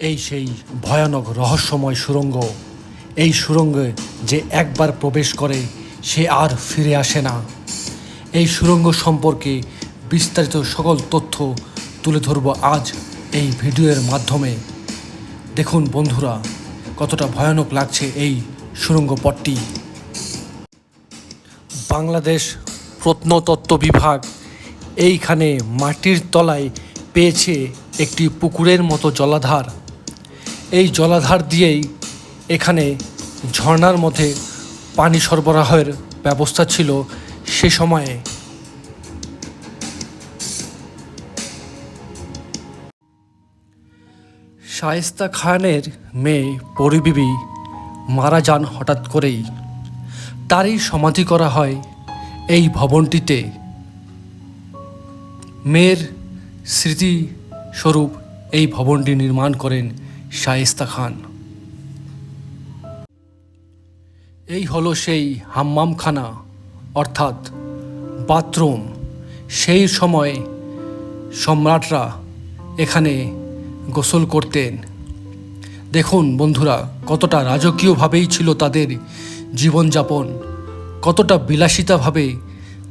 এই সেই ভয়ানক রহস্যময় সুরঙ্গ, এই সুড়ঙ্গে যে একবার প্রবেশ করে সে আর ফিরে আসে না। এই সুরঙ্গ সম্পর্কে বিস্তারিত সকল তথ্য তুলে ধরব আজ এই ভিডিওর মাধ্যমে। দেখুন বন্ধুরা, কতটা ভয়ানক লাগছে এই সুড়ঙ্গ পথটি। বাংলাদেশ প্রত্নতত্ত্ব বিভাগ এইখানে মাটির তলায় পেয়েছে একটি পুকুরের মতো জলাধার। এই জলাধার দিয়েই এখানে ঝর্ণার মধ্যে পানি সরবরাহের ব্যবস্থা ছিল সে সময়ে। শায়েস্তা খানের মেয়ে পরিবিবি মারা যান হঠাৎ করেই। তারই সমাধি করা হয় এই ভবনটিতে। মেয়ের স্মৃতিস্বরূপ এই ভবনটি নির্মাণ করেন শায়েস্তা খান। এই হলো সেই হাম্মামখানা, অর্থাৎ বাথরুম। সেই সময় সম্রাটরা এখানে গোসল করতেন। দেখুন বন্ধুরা, কতটা রাজকীয়ভাবেই ছিল তাদের জীবনযাপন, কতটা বিলাসিতাভাবে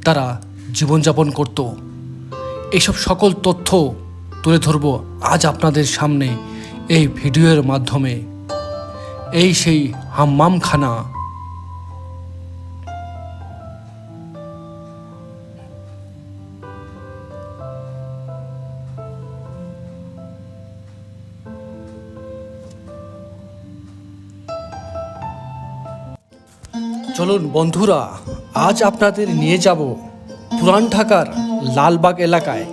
তারা জীবনযাপন করত। এসব সকল তথ্য তুলে ধরব আজ আপনাদের সামনে। এই ভিডিওর মাধ্যমে এই সেই হাম্মামখানা চলুন বন্ধুরা, আজ আপনাদের নিয়ে যাব পুরান ঢাকার লালবাগ এলাকায়,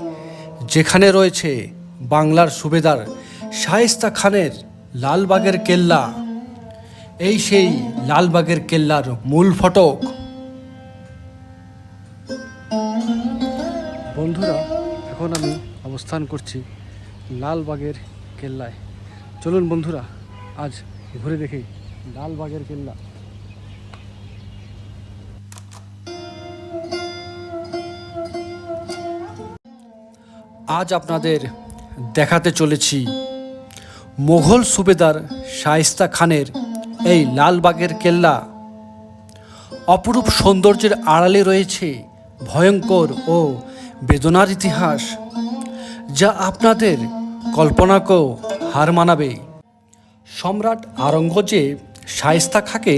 যেখানে রয়েছে বাংলার সুবেদার শায়েস্তা খানের লালবাগের কেল্লা। এই সেই লালবাগের কেল্লার মূল ফটক। বন্ধুরা এখন আমি অবস্থান করছি লালবাগের কেল্লায়। চলুন বন্ধুরা আজ ঘুরে দেখি লালবাগের কেল্লা। আজ আপনাদের দেখাতে চলেছি মোঘল সুবেদার শায়েস্তা খানের এই লালবাগের কেল্লা। অপরূপ সৌন্দর্যের আড়ালে রয়েছে ভয়ঙ্কর ও বেদনার ইতিহাস, যা আপনাদের কল্পনাকেও হার মানাবে। সম্রাট আরঙ্গজেব শায়েস্তা খাঁকে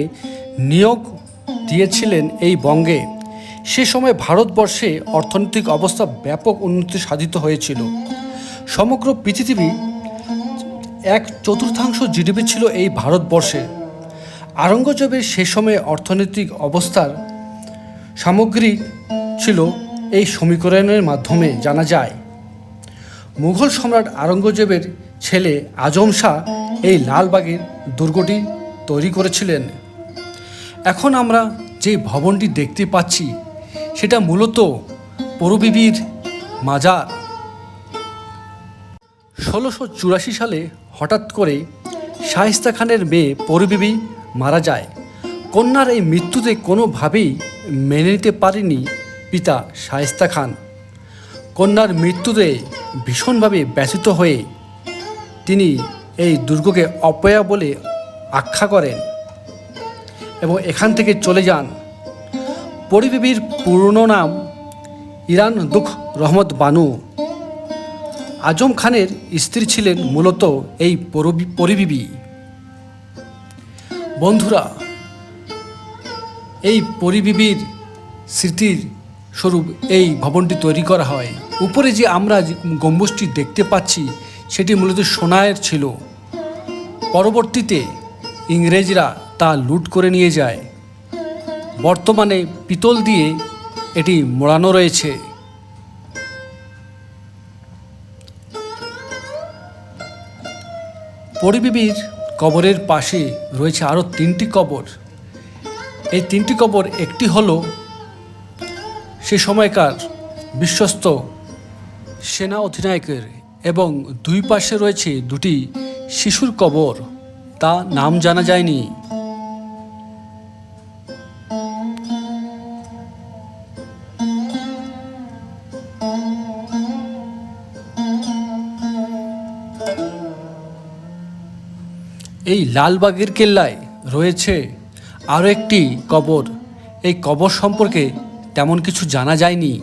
নিয়োগ দিয়েছিলেন এই বঙ্গে। সে সময় ভারতবর্ষে অর্থনৈতিক অবস্থা ব্যাপক উন্নতি সাধিত হয়েছিল। সমগ্র পৃথিবী এক চতুর্থাংশ জিডিপি ছিল এই ভারতবর্ষে। আরঙ্গজেবের সে সময়ে অর্থনৈতিক অবস্থার সামগ্রিক ছিল এই সমীকরণের মাধ্যমে জানা যায়। মুঘল সম্রাট আরঙ্গজেবের ছেলে আজম শাহ এই লালবাগের দুর্গটি তৈরি করেছিলেন। এখন আমরা যে ভবনটি দেখতে পাচ্ছি, সেটা মূলত পরবিবির মাজার। ষোলোশো চুরাশি সালে হঠাৎ করে শায়েস্তা খানের মেয়ে পরবিবি মারা যায়। কন্যার এই মৃত্যুতে কোনোভাবেই মেনে নিতে পারেনি পিতা শায়েস্তা খান। কন্যার মৃত্যুতে ভীষণভাবে ব্যথিত হয়ে তিনি এই দুর্গকে অপয়া বলে আখ্যা করেন এবং এখান থেকে চলে যান। পরিবিবির পুরনো নাম ইরান দুঃখ রহমত বানু। আজম খানের স্ত্রী ছিলেন মূলত এই পরিবিবি। বন্ধুরা, এই পরিবিবির স্মৃতির স্বরূপ এই ভবনটি তৈরি করা হয়। উপরে যে আমরা গম্বুজটি দেখতে পাচ্ছি, সেটি মূলত সোনায়ের ছিল। পরবর্তীতে ইংরেজরা তা লুট করে নিয়ে যায়। বর্তমানে পিতল দিয়ে এটি মোড়ানো রয়েছে। পরিবিবির কবরের পাশে রয়েছে আরও তিনটি কবর। এই তিনটি কবর একটি হল সে সময়কার বিশ্বস্ত সেনা অধিনায়কের এবং দুই পাশে রয়েছে দুটি শিশুর কবর। তা নাম জানা যায়নি। এই লালবাগের কেল্লায় রয়েছে আরও একটি কবর। এই কবর সম্পর্কে তেমন কিছু জানা যায়নি।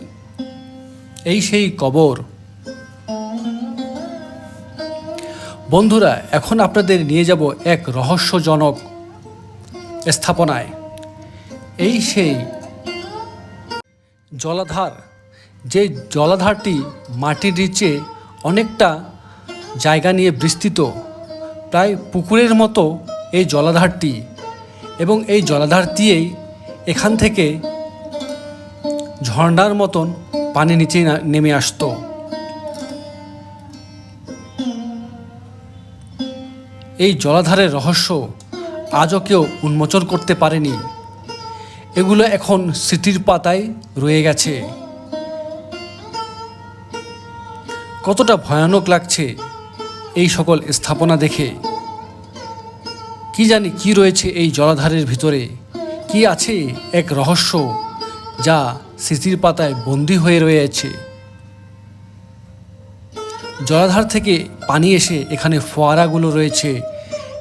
এই সেই কবর। বন্ধুরা, এখন আপনাদের নিয়ে যাব এক রহস্যজনক স্থাপনায়। এই সেই জলাধার, যে জলাধারটি মাটির নিচে অনেকটা জায়গা নিয়ে বিস্তৃত। প্রায় পুকুরের মতো এই জলাধারটি এবং এই জলাধার দিয়েই এখান থেকে ঝর্ণার মতন পানি নিচে নেমে আসতো। এই জলাধারের রহস্য আজও কেউ উন্মোচন করতে পারেনি। এগুলো এখন স্মৃতির পাতায় রয়ে গেছে। কতটা ভয়ানক লাগছে এই সকল স্থাপনা দেখে কি জানি কি রয়েছে এই জলাধারের ভিতরে? কি আছে এক রহস্য যা স্মৃতির পাতায় বন্দী হয়ে রয়েছে? জলাধার থেকে পানি এসে এখানে ফোয়ারাগুলো রয়েছে।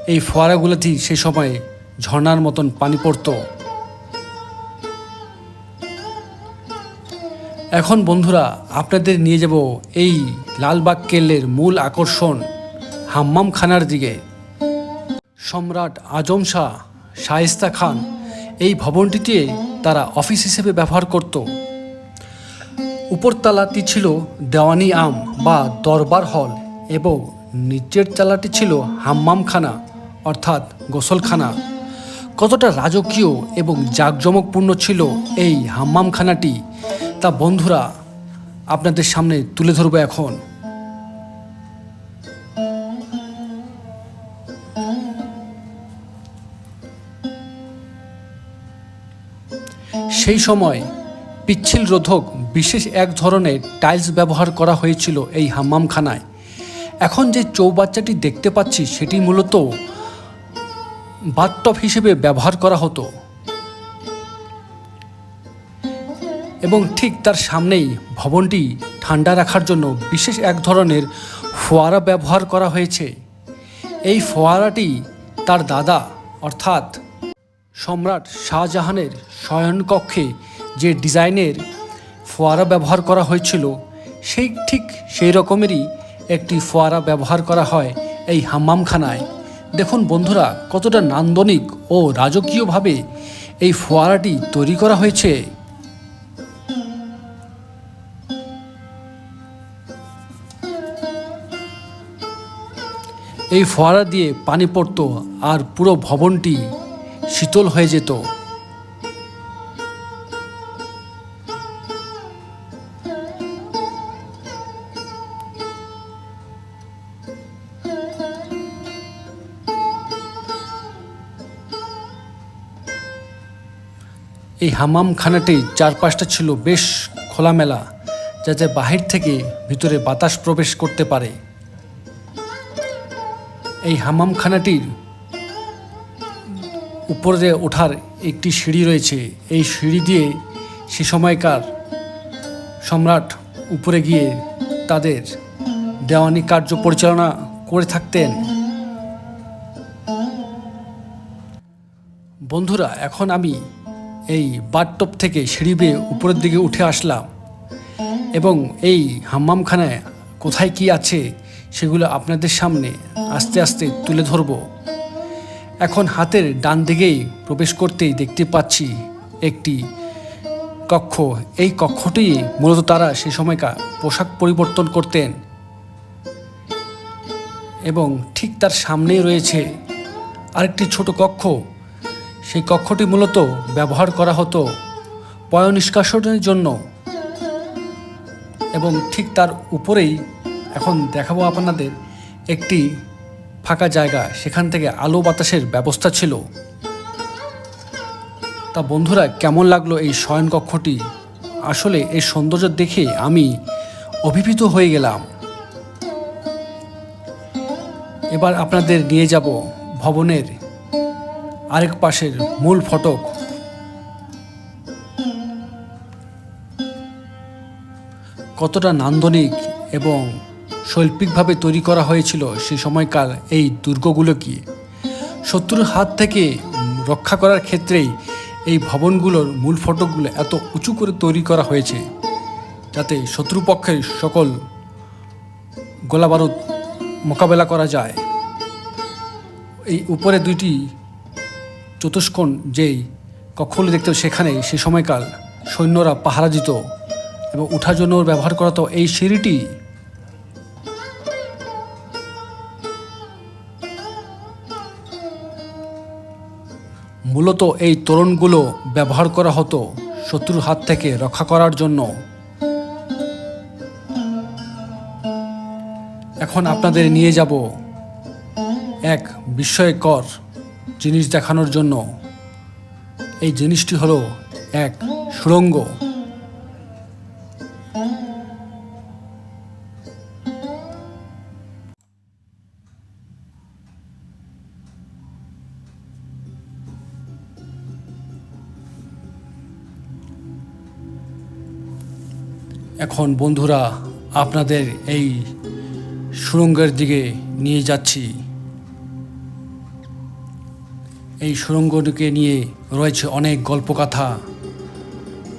এই ফোয়ারাগুলোতেই সে সময় ঝর্নার মতন পানি পড়তো। এখন বন্ধুরা, আপনাদের নিয়ে যাব এই লালবাগ কেল্লের মূল আকর্ষণ। হাম্মাম খানার দিকে। সম্রাট আজম শাহ শায়েস্তা খান এই ভবনটিতে তারা অফিস হিসেবে ব্যবহার করত। উপরতলাটি ছিল দেওয়ানি আম বা দরবার হল এবং নিচের তলাটি ছিল হাম্মামখানা অর্থাৎ গোসলখানা। কতটা রাজকীয় এবং জাঁকজমকপূর্ণ ছিল এই হাম্মামখানাটি তা বন্ধুরা আপনাদের সামনে তুলে ধরবো এখন। সেই সময় পিচ্ছিল রোধক বিশেষ এক ধরনের টাইলস ব্যবহার করা হয়েছিল এই হাম্মামখানায়। এখন যে চৌবাচ্চাটি দেখতে পাচ্ছি, সেটি মূলত বাথটপ হিসেবে ব্যবহার করা হতো। এবং ঠিক তার সামনেই ভবনটি ঠান্ডা রাখার জন্য বিশেষ এক ধরনের ফোয়ারা ব্যবহার করা হয়েছে। এই ফোয়ারাটি তার দাদা, অর্থাৎ সম্রাট শাহজাহানের শয়নকক্ষে যে ডিজাইনের ফোয়ারা ব্যবহার করা হয়েছিল, সেই ঠিক সেই রকমেরই একটি ফোয়ারা ব্যবহার করা হয় এই হাম্মামখানায়। দেখুন বন্ধুরা, কতটা নান্দনিক ও রাজকীয়ভাবে এই ফোয়ারাটি তৈরি করা হয়েছে। এই ফোয়ারা দিয়ে পানি পড়তো আর পুরো ভবনটি শীতল হয়ে যেত। এই হামামখানাটি চারপাশটা ছিল বেশ খোলামেলা যাতে বাহির থেকে ভিতরে বাতাস প্রবেশ করতে পারে। এই হামামখানাটির উপরে ওঠার একটি সিঁড়ি রয়েছে, এই সিঁড়ি দিয়ে সে সময়কার সম্রাট উপরে গিয়ে তাদের দেওয়ানি কার্য পরিচালনা করে থাকতেন। বন্ধুরা, এখন আমি এই বাথটপ থেকে সিঁড়ি বেয়ে উপরের দিকে উঠে আসলাম এবং এই হাম্মামখানায় কোথায় কি আছে সেগুলো আপনাদের সামনে আস্তে আস্তে তুলে ধরব। এখন হাতের ডান দিকেই প্রবেশ করতেই দেখতে পাচ্ছি একটি কক্ষ। এই কক্ষটি মূলত তারা সে সময়কার পোশাক পরিবর্তন করতেন এবং ঠিক তার সামনেই রয়েছে আরেকটি ছোট কক্ষ। সেই কক্ষটি মূলত ব্যবহার করা হতো পয় নিষ্কাশনের জন্য এবং ঠিক তার উপরেই এখন দেখাবো আপনাদের একটি ফাঁকা জায়গা, সেখান থেকে আলো বাতাসের ব্যবস্থা ছিল। তা বন্ধুরা, কেমন লাগল এই শয়নকক্ষটি আসলে এই সৌন্দর্য দেখে আমি অভিভূত হয়ে গেলাম। এবার আপনাদের নিয়ে যাব ভবনের আরেক পাশের মূল ফটক। কতটা নান্দনিক এবং শৈল্পিকভাবে তৈরি করা হয়েছিল সেই সময়কার এই দুর্গগুলোকে। শত্রুর হাত থেকে রক্ষা করার ক্ষেত্রেই এই ভবনগুলোর মূল ফটকগুলো এত উঁচু করে তৈরি করা হয়েছে যাতে শত্রুপক্ষের সকল গোলাবারুদ মোকাবেলা করা যায়। এই উপরে দুইটি চতুষ্কোণ যেই কক্ষগুলো দেখতে সেখানে সে সময়কাল সৈন্যরা পাহারা দিত এবং উঠার জন্য ব্যবহার করা তো এই সিঁড়িটি মূলত এই তোরণগুলো ব্যবহার করা হতো শত্রুর হাত থেকে রক্ষা করার জন্য। এখন আপনাদের নিয়ে যাব এক বিস্ময়কর জিনিস দেখানোর জন্য। এই জিনিসটি হলো এক সুড়ঙ্গ। এখন বন্ধুরা আপনাদের এই সুড়ঙ্গের দিকে নিয়ে যাচ্ছি। এই সুড়ঙ্গটিকে নিয়ে রয়েছে অনেক গল্পকথা।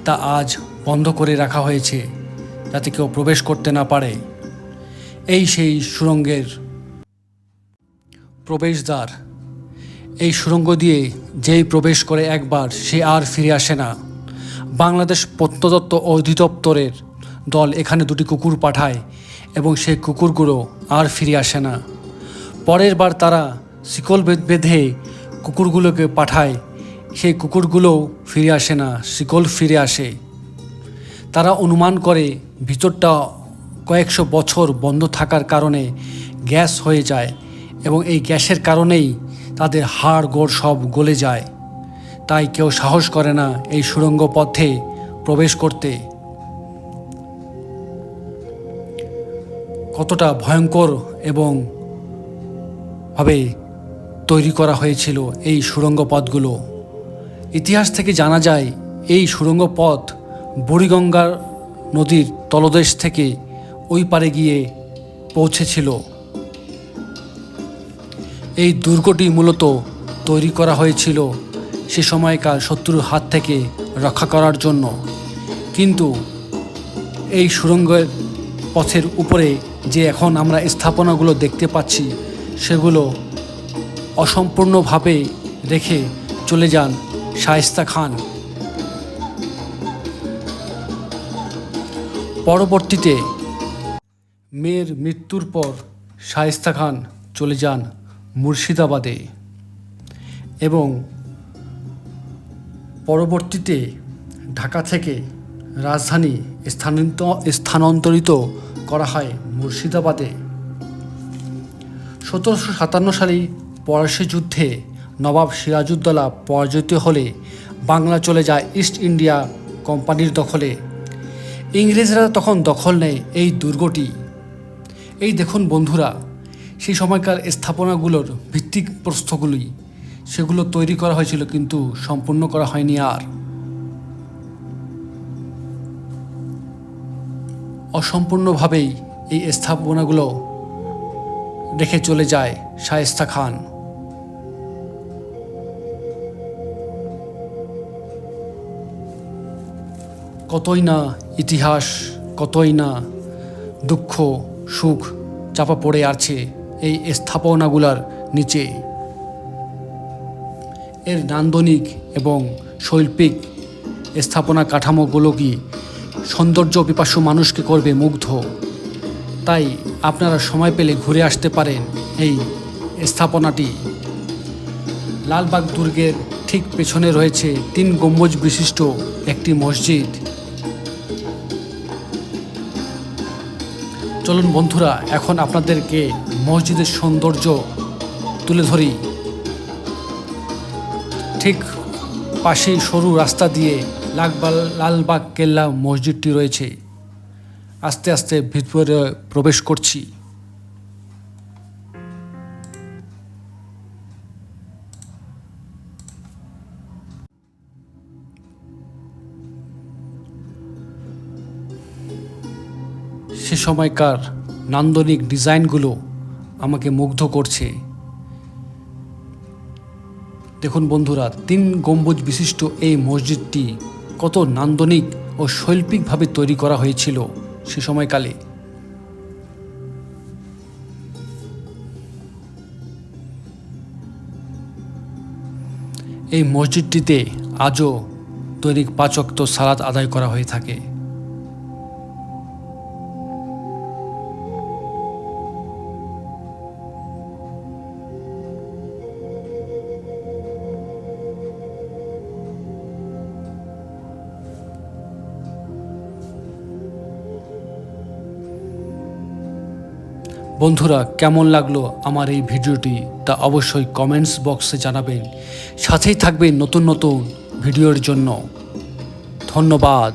তা আজ বন্ধ করে রাখা হয়েছে যাতে কেউ প্রবেশ করতে না পারে। এই সেই সুড়ঙ্গের প্রবেশদ্বার। এই সুড়ঙ্গ দিয়ে যেই প্রবেশ করে একবার সে আর ফিরে আসে না। বাংলাদেশ প্রত্নতত্ত্ব অধিদপ্তরের দল এখানে দুটি কুকুর পাঠায় এবং সেই কুকুরগুলো আর ফিরে আসে না। পরের বার তারা শিকল বেঁধে কুকুরগুলোকে পাঠায়। সেই কুকুরগুলোও ফিরে আসে না, শিকল ফিরে আসে। তারা অনুমান করে ভিতরটা কয়েকশো বছর বন্ধ থাকার কারণে গ্যাস হয়ে যায় এবং এই গ্যাসের কারণেই তাদের হাড় গোড় সব গলে যায়। তাই কেউ সাহস করে না এই সুড়ঙ্গ পথে প্রবেশ করতে। কতটা ভয়ঙ্কর এবং ভাবে তৈরি করা হয়েছিল এই সুড়ঙ্গ পথগুলো। ইতিহাস থেকে জানা যায়, এই সুড়ঙ্গ পথ বুড়িগঙ্গার নদীর তলদেশ থেকে ওই পারে গিয়ে পৌঁছেছিল। এই দুর্গটি মূলত তৈরি করা হয়েছিল সে সময়কার শত্রুর হাত থেকে রক্ষা করার জন্য। কিন্তু এই সুড়ঙ্গের পথের উপরে যে এখন আমরা স্থাপনাগুলো দেখতে পাচ্ছি, সেগুলো অসম্পূর্ণভাবে রেখে চলে যান শায়েস্তা খান। পরবর্তীতে মেয়ের মৃত্যুর পর শায়েস্তা খান চলে যান মুর্শিদাবাদে এবং পরবর্তীতে ঢাকা থেকে রাজধানী স্থানান্ত স্থানান্তরিত করা হয় মুর্শিদাবাদে। সতেরোশো সাতান্ন সালে পলাশী যুদ্ধে নবাব সিরাজউদ্দৌলা পরাজিত হলে বাংলা চলে যায় ইস্ট ইন্ডিয়া কোম্পানির দখলে। ইংরেজরা তখন দখল নেয় এই দুর্গটি। এই দেখুন বন্ধুরা, সেই সময়কার স্থাপনাগুলোর ভিত্তিক প্রস্থগুলি সেগুলো তৈরি করা হয়েছিল কিন্তু সম্পূর্ণ করা হয়নি আর। অসম্পূর্ণভাবেই এই স্থাপনাগুলো রেখে চলে যায় শায়েস্তা খান। কতই না ইতিহাস, কতই না দুঃখ, সুখ চাপা পড়ে আছে এই স্থাপনাগুলার নিচে। এর নান্দনিক এবং শৈল্পিক স্থাপনা কাঠামোগুলো কি সৌন্দর্য পিপাসু মানুষকে করবে মুগ্ধ। তাই আপনারা সময় পেলে ঘুরে আসতে পারেন এই স্থাপনাটি। লালবাগ দুর্গের ঠিক পেছনে রয়েছে তিন গম্বুজ বিশিষ্ট একটি মসজিদ। চলুন বন্ধুরা, এখন আপনাদেরকে মসজিদের সৌন্দর্য তুলে ধরি। ঠিক পাশেই সরু রাস্তা দিয়ে লাকবাল লালবাগ, কেল্লা মসজিদটি রয়েছে। আস্তে আস্তে ভিতরে প্রবেশ করছি। সে সময়কার নান্দনিক ডিজাইনগুলো আমাকে মুগ্ধ করছে। দেখুন বন্ধুরা, তিন গম্বুজ বিশিষ্ট এই মসজিদটি কত নান্দনিক ও শৈল্পিকভাবে তৈরি করা হয়েছিল সে সময়কালে। এই মসজিদটিতে আজও দৈনিক পাচক্ত সালাদ আদায় করা হয়ে থাকে। বন্ধুরা, কেমন লাগল আমার এই ভিডিওটি? তা অবশ্যই কমেন্টস বক্সে জানাবেন। সাথেই থাকবেন নতুন নতুন ভিডিওর জন্য। ধন্যবাদ।